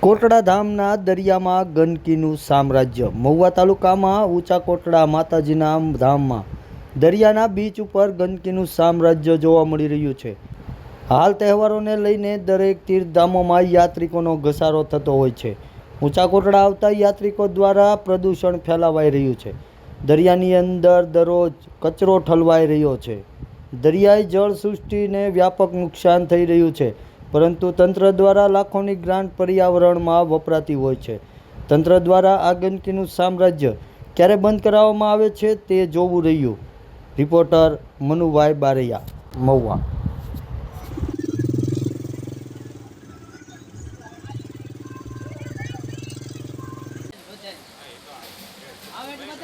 કોટડા ધામના દરિયામાં ગંદકીનું સામ્રાજ્ય. મહુવા તાલુકામાં ઊંચા કોટડા માતાજીના ધામમાં. દરિયાના બીચ ઉપર ગંદકીનું સામ્રાજ્ય જોવા મળી રહ્યું છે. હાલ તહેવારોને લઈને દરેક તીર્થધામોમાં યાત્રિકોનો ઘસારો થતો હોય છે. ઊંચા કોટડા આવતા યાત્રિકો દ્વારા પ્રદૂષણ ફેલાવાઈ રહ્યું છે. દરિયાની અંદર દરરોજ કચરો ઠલવાઈ રહ્યો છે. દરિયાઈ જળ સૃષ્ટિને વ્યાપક નુકસાન થઈ રહ્યું છે. પરંતુ તંત્ર દ્વારા લાખોની ગ્રાન્ટ પર્યાવરણમાં વપરાતી હોય છે. તંત્ર દ્વારા આ ગંદકીનું સામ્રાજ્ય ક્યારે બંધ કરાવવામાં આવે છે તે જોવું રહ્યું. રિપોર્ટર મનુભાઈ બારૈયા, મહુવા. આવે એટલે